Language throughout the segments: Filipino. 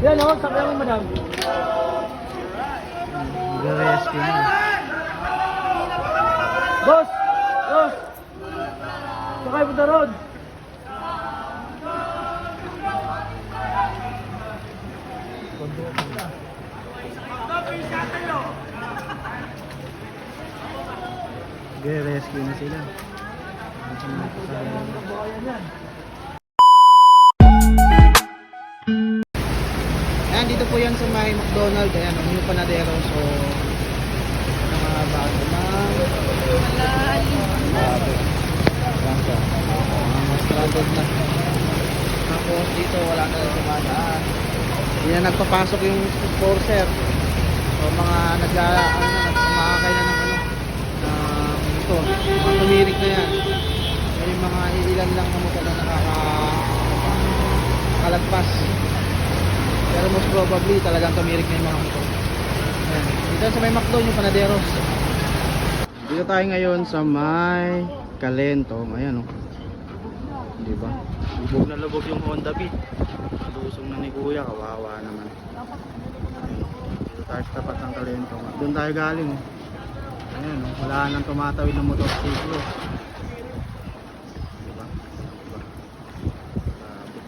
Yan o, sakyan mo madam. Nag-rescue na. Boss! Boss! Sakay mo the road. Nag-rescue na sila. Kabayan yan. Ayan, po yan sa may McDonald. Ayan, ang new panadero. So, mga bago na. Bago. Siya. Mga na. Tapos dito wala na rin dumadaan. Hindi na nagpapasok yung enforcer. So, mga nag ano, nagkumakakay na ng ano. ng ito. Mga tumirik na yan. May mga ilan lang na motor na nakaka kalagpas. Pero most probably talagang tumirik na yung mga motor. Ayan. Dito sa may McDo yung panaderos. Dito tayo ngayon sa may Kalentong. Ayan o. Oh. Di ba? Lubog na lubog yung Honda Beat. Lusong na ni Kuya. Kawawa naman. Dito tayo sa tapat ng Kalentong. Doon tayo galing oh. Ayan oh. Wala nang tumatawid ng motorsiklo. Di ba? Di ba? Grabe.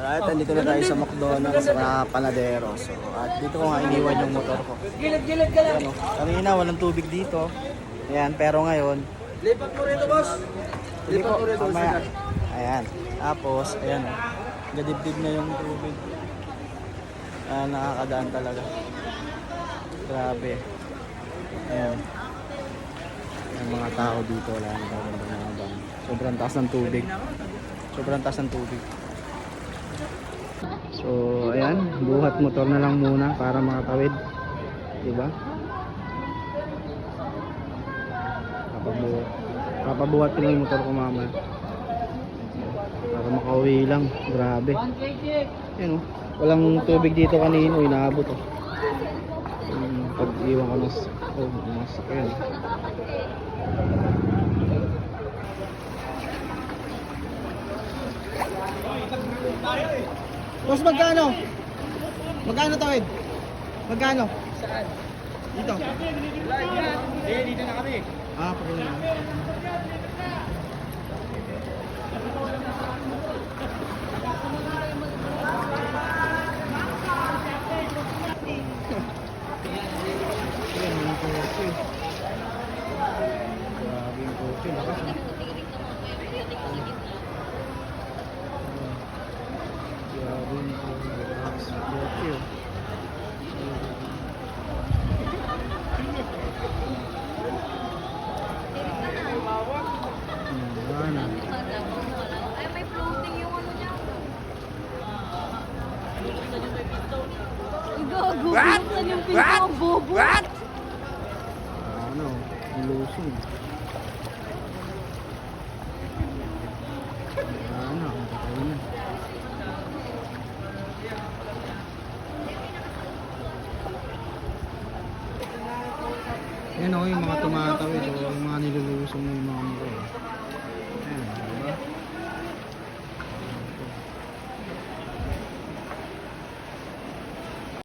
Alright, andito na tayo sa McDonald's na panadero. So, at dito ko nga iniwan yung motor ko. Gilid, gilid, gilid. Ano, kanina walang tubig dito. Ayan, pero ngayon, Lipat mo rito, boss. Lipat mo rito. mamaya. Ayan, tapos, ayan, oh, gadibdib na yung tubig. Ayan, nakakadaan talaga. Grabe. Ayan. Yung mga tao dito, wala na daw mga bang. Sobrang taas ng tubig. Sobrang taas ng tubig. So, ayan, buhat motor na lang muna para makatawid. Diba? Papabuhat. Papabuhat lang yung motor ko mamaya. Para makauwi lang. Grabe. 1KG. Yan oh. Walang tubig dito kanino, inaabot oh. Yung pag-iwan ko ng oh, ng Boss, magkano? Magkano tawid? Magkano? Saan? Dito. Eh, dito na kami. Ah, pagkano na. Grabe yung kotse, lakas ah. Grabe yung lakas ng kotse oh. Hmm, wala na. Ay, may floating yung ano niya. What? yung pinto. What? Ano, lusog. Ano, patay na. Yan o, yung mga tumatawid o yung mga nilulusong yung mga mukha. Ayan, diba?